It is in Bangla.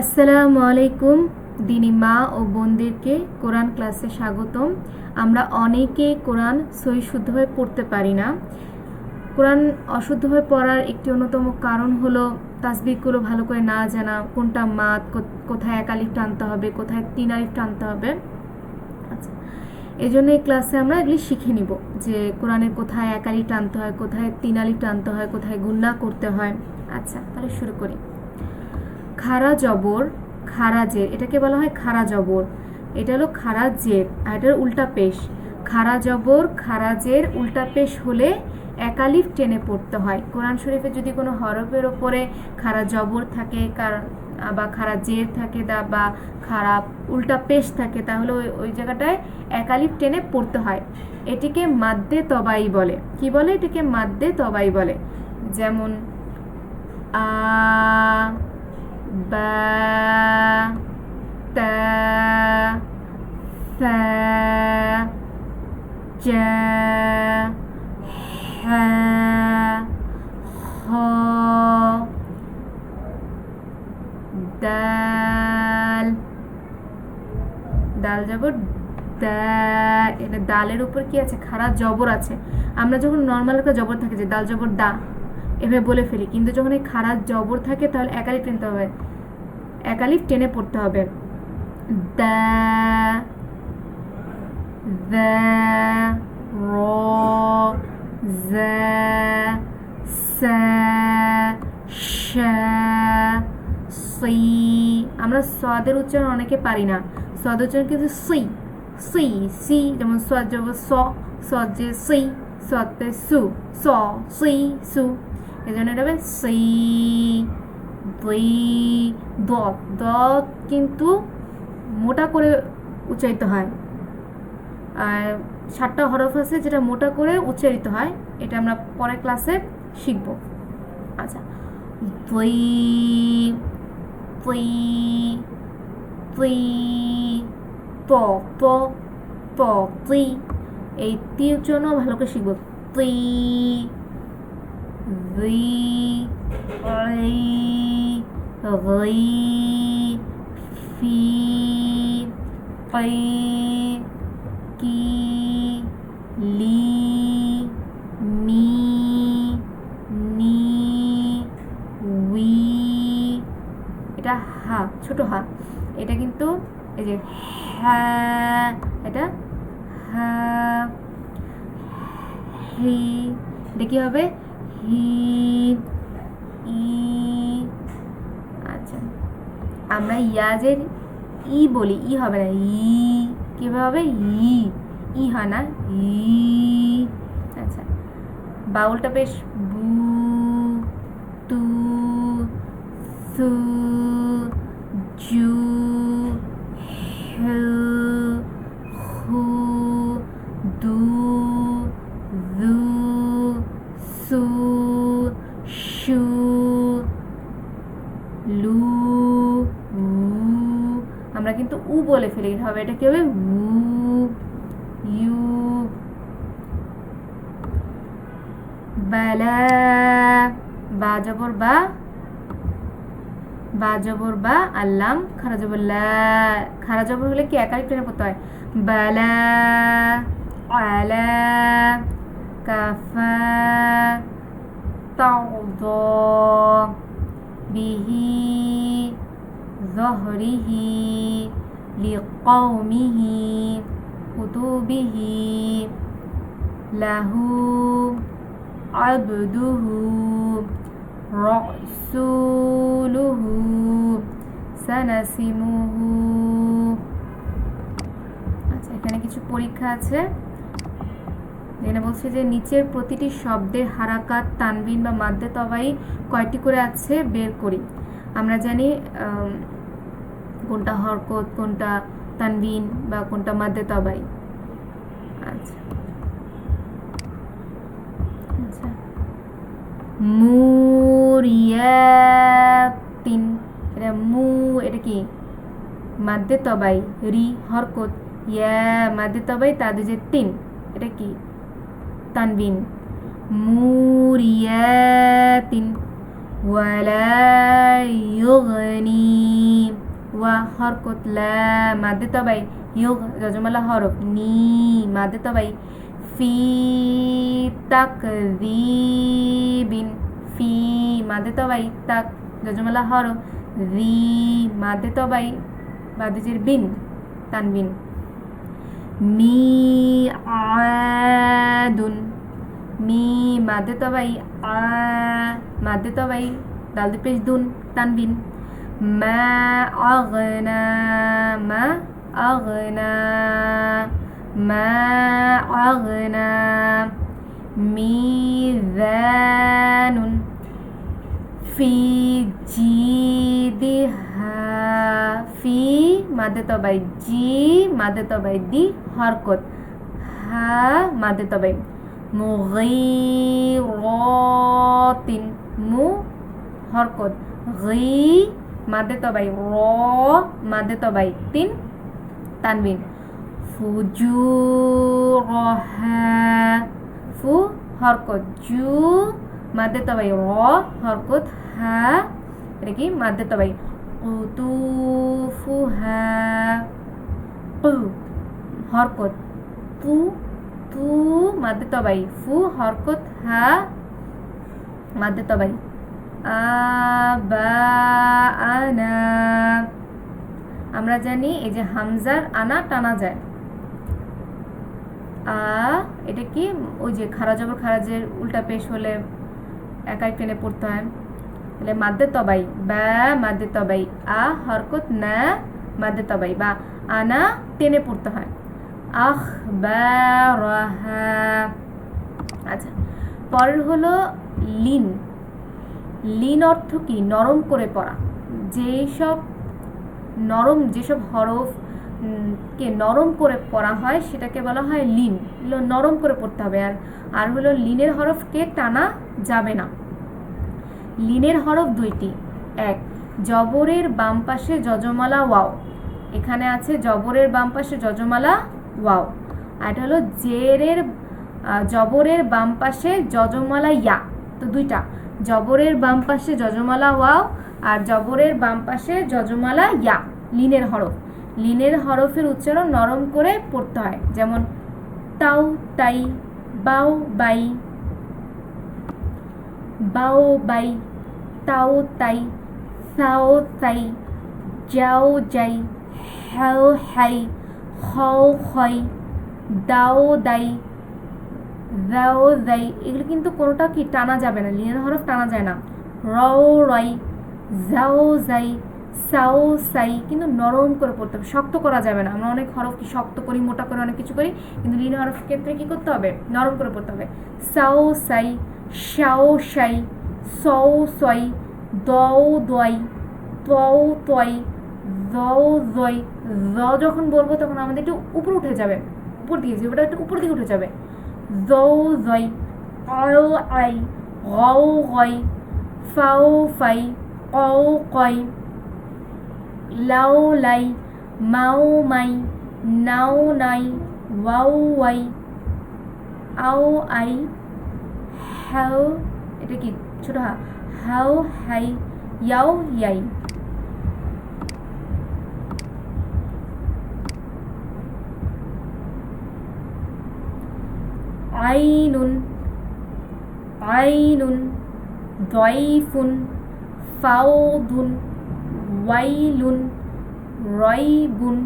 আসসালামু আলাইকুম দিনী মা ও বোনদেরকে কোরআন ক্লাসে স্বাগতম। আমরা অনেকে কোরআন সই শুদ্ধভাবে পড়তে পারি না। কোরআন অশুদ্ধভাবে পড়ার একটি অন্যতম কারণ হলো তাসবিকগুলো ভালো করে না জানা, কোনটা মাত কোথায় এক আলিফ টানতে হবে, কোথায় তিন আলিফ টানতে হবে। আচ্ছা এই ক্লাসে আমরা এগুলি শিখে নিব যে কোরআনের কোথায় এক আলিফ টানতে হয়, কোথায় তিন আলিফ টানতে হয়, কোথায় গুন্না করতে হয়। আচ্ছা তাহলে শুরু করি। খারা জবর খারা জের এটাকে বলা হয় খাড়া জবর এটা হলো খাড়া জের আর এটার উল্টা পেশ। খাড়া জবর খারা জের উল্টা পেশ হলে একালিফ টেনে পড়তে হয়। কোরআন শরীফে যদি কোনো হরফের ওপরে খাড়া জবর থাকে বা খারা জের থাকে দা, বা খারাপ উল্টা পেশ থাকে, তাহলে ওই ওই জায়গাটায় একালিফ টেনে পড়তে হয়। এটিকে মাদ্দে তবাই বলে। কি বলে? এটিকে মাদ্দে তবাই বলে। যেমন, আ বা তা ফা জা হা হ দাল দাল জবর দা এটা দালের উপর কি আছে? খারাপ জবর আছে। আমরা যখন নর্মাল একটা জবর থাকে যে দাল জবর দা এভাবে বলে ফেলি। কিন্তু যখন এই খারাপ জবর থাকে, তাহলে একালিফ টেনতে হবে। একালিফ টেনে পড়তে হবে। দা দা র আমরা সদের উচ্চারণ অনেকে পারি না। সদ উচ্চারণ কিন্তু সি সি সি যেমন সদ স সদ যে সি সদ সু, স, সি সু। এই জন্য এটা হবে সি দুই, দত। দত কিন্তু মোটা করে উচ্চারিত হয়। আর সাতটা হরফ আছে যেটা মোটা করে উচ্চারিত হয়, এটা আমরা পরের ক্লাসে শিখব। আচ্ছা। দুই দুই দুই প প প তুই এই তির জন্য ভালো করে শিখব। তুই দুই ঐ গই ফি পৈ কি লি মি নি উই এটা হা, ছোট হা। এটা কিন্তু এই যে হ্যাঁ এটা হ্যাঁ হি, এটা কি হবে? হি ই আচ্ছা। আমরা ইয়াজের ই বলি, ই হবে না, ই। কীভাবে হবে? ই। ই হয় না, ই। আচ্ছা। বাউলটা বেশ বু, তু, সু, জু বলে ফেলি হবে। এটা কি হবে? ইউ, বালা বা জবর বা বা জবর বা আল্লাম খারা জবর হলে কি একার একটু পড়তে হয়? বালা, আলা, কাফা তাউদ বিহি, জহরিহি لقومه كتبه له عبده رسوله سنسمه আচ্ছা এখানে কিছু পরীক্ষা আছে এখানে বলছে যে নিচের প্রতিটি শব্দের হারাকাত তানবিন বা মাদ্দে তবাই কয়টি করে আছে বের করি আমরা জানি আম, কোনটা হরকত, কোনটা তানবিন বা কোনটা মাদে তবাই? আচ্ছা। আচ্ছা। মুরিয়াতিন, এটা মু, এটা কি? মাদ্দে তবাই, রি, হরকত। ইয়া মাদ্দে তবাই তাদের যে তিন, এটা কি? তানবিন। মুরিয়াতিন, ওয়ালা ইউগনি। ওয়া হরকত লা মাদে তবাই ইয়োগ যজমালা হরফ নি মাদে তবাই ফি তাকযিবিন ফি মাদে তবাই তাক যজমালা হরফ রি মাদে তবাই বাদিজের বিন, তানবিন। মি আদুন, মি মাদে তবাই আ মাদে তবাই দাল পেশ দুন, তানবিন। মা আগনা মা আগনা মা আগনা মিজানুন ফি জিদিহা ফি মাদে তবাই জি মাদে তবাই দি হরকত হা মাদে তবাই মুগিরাতিন মু হরকত গি মাদে তবাই র, মাদে তবাই তিন, তানবিন। ফুজুরহা ফু, হরকত। জু, মাদে তবাই র, হরকত। হা, এটা কি? মাদে তবাই কুতুফুহা। কু হরকত। পু তু, মাদে তবাই ফু, হরকত। হা, মাদে তবাই আনা আমরা জানি এই যে হামজার আনা টানা যায়। আ, এটা কি? ওই যে খারা জবর খারাজের উল্টা পেশ হলে একাই টেনে পড়তে হয়। তাহলে মাদ্দে তবাই, বা মাদ্দে তবাই, আ হরকত না মাদ্দে তবাই, বা আনা টেনে পড়তে হয়। আহ বা আচ্ছা পরের হলো লিন। লিন অর্থ কি নরম করে পড়া। যেসব নরম, যেসব হরফ কে নরম করে পড়া হয়, সেটাকে বলা হয় লিন। নরম করে পড়তে হবে। আর আর হলো লিনের হরফকে টানা যাবে না। লিনের হরফ দুইটি। এক, জবরের বাম পাশে যজমালা ওয়াও। এখানে আছে জবরের বাম পাশে যজমালা ওয়াও। আর এটা হলো জেরের জবরের বাম পাশে যজমালা ইয়া। তো দুইটা। জবরের বাম পাশে যজমালা ওয়াও আর জবরের বাম পাশে যজমালা ইয়া, লিনের হরফ। লিনের হরফের উচ্চারণ নরম করে পড়তে হয়, যেমন তাও, তাই, বাও, বাই। বাও, বাই, তাও, তাই, সাও, তাই, যাও, যাই, হ্যাও, হাই, হও হয় দাও, দাই দাও দাই এগুলো কিন্তু কোনোটা কি টানা যাবে না লিনের হরফ টানা যায় না। রও, রই, যাও, যাই, সাও, সাই কিন্তু নরম করে পড়তে হবে, শক্ত করা যাবে না। আমরা অনেক হরফ কি শক্ত করি, মোটা করে, অনেক কিছু করি, কিন্তু লিন হরফ ক্ষেত্রে কি করতে হবে? নরম করে পড়তে হবে। সাও, সাই শাও শাই সৌ সই দৌ দই তৌ তই দৌ দই দ যখন বলব তখন আমাদের একটু উপরে উঠে যাবে, উপর দিকে জিভটা একটু উপর দিকে উঠে যাবে। দৌ দই আও আই গৌ গই ফাও ফাই কৌ কই লাও লাই মাও মাই নাও নাই ওয়াও ওয়াই আও আই হ্যাও এটা কি ছোট হা হাও হাই ইয়াও ইয়াই আইনুন আইনুন দয়ফুন ফাউদুন ওয়াইলুন রয়বুন